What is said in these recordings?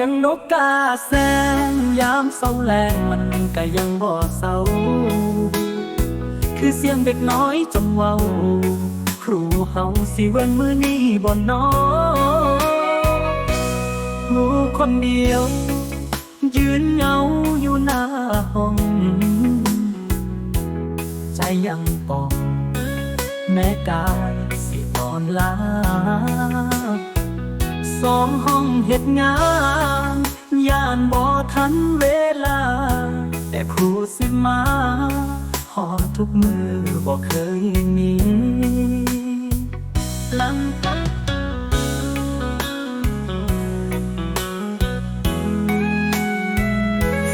ยังนกกาแสงยามเศร้าแรงมันก็ยังบ่เศร้า คือเสียงเด็กน้อยจงเว้า ครูเฮาสิเว้นมือนี้บ่น้อลูกคนเดียว ยืนเงาอยู่หน้าห้อง ใจยังปอง แม้กายสิอ่อนล้า สองห้องเหตุงานย่านบ่ทันเวลา แต่ครูสิมาหอดทุกมือบ่เคยมีลังจาก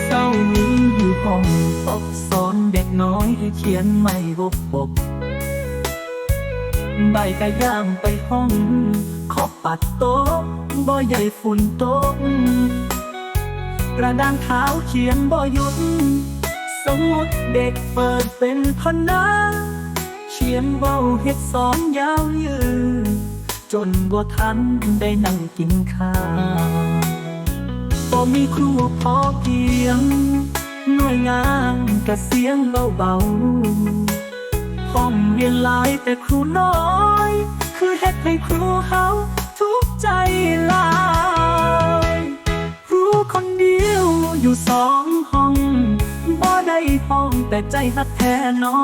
เศร้านี้อยู่ห้องตบสอนเด็กน้อยให้เขียนไม่บกบกใบกระย่างไปห้อง ขอบปัดโต๊ะ บ่ใหญ่ฝุ่นต๊ะกระดานขาวเขียนบ่หยุด สมุดเด็กเปิดเป็นพนาเขียนเว้าเฮ็ดสอนยาวยืนจนบ่ทันได้นั่งกินข้าวบ่มีครูพอเพียง หน่วยงานกระเสียงเบาๆห้องเรียนหลายแต่ครูน้อย คือเฮ็ดให้ครูเฮา ทุกใจลายครูคนเดียวอยู่สองห้องบ่ได้ห้องแต่ใจฮักแท้นอ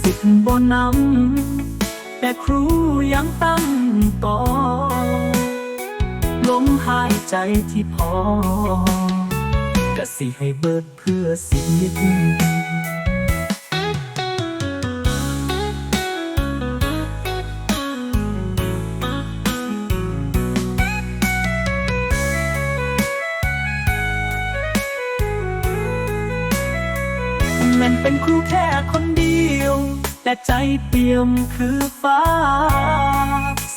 สิทธิ์บ่นำแต่ครูยังตั้งต่อลมหายใจที่พอ ก็สิให้เบิดเพื่อสิทธิ์ มันเป็นครูแค่คนเดียวแต่ใจเปี่ยมคือฟ้า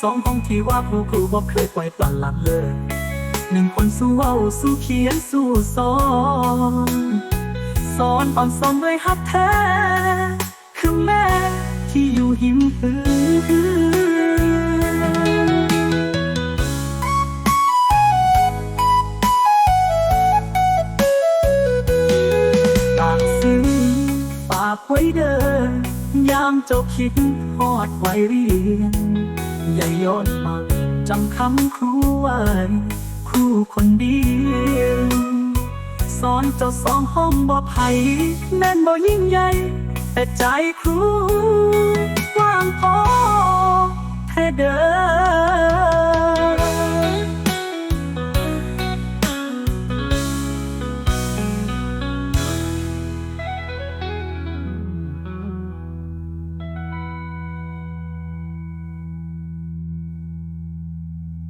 สองห้องที่ว่าครูครูบอกเคยปล่อยปละละเลยหนึ่งคนสู้เว้าสู้เขียนสู้สอน สอนอ่อนสอนด้วยฮักแท้ากไว้เดินยามเจ้าคิดฮอดไว้เรียน อย่าย้อนมาจำคำครูไว้ครูคนเดียวสอนเจ้าสองห้องบ่ไผ่แน่นบ่ยิ่งใหญ่ แต่ใจครูว่างพอแค่เดิน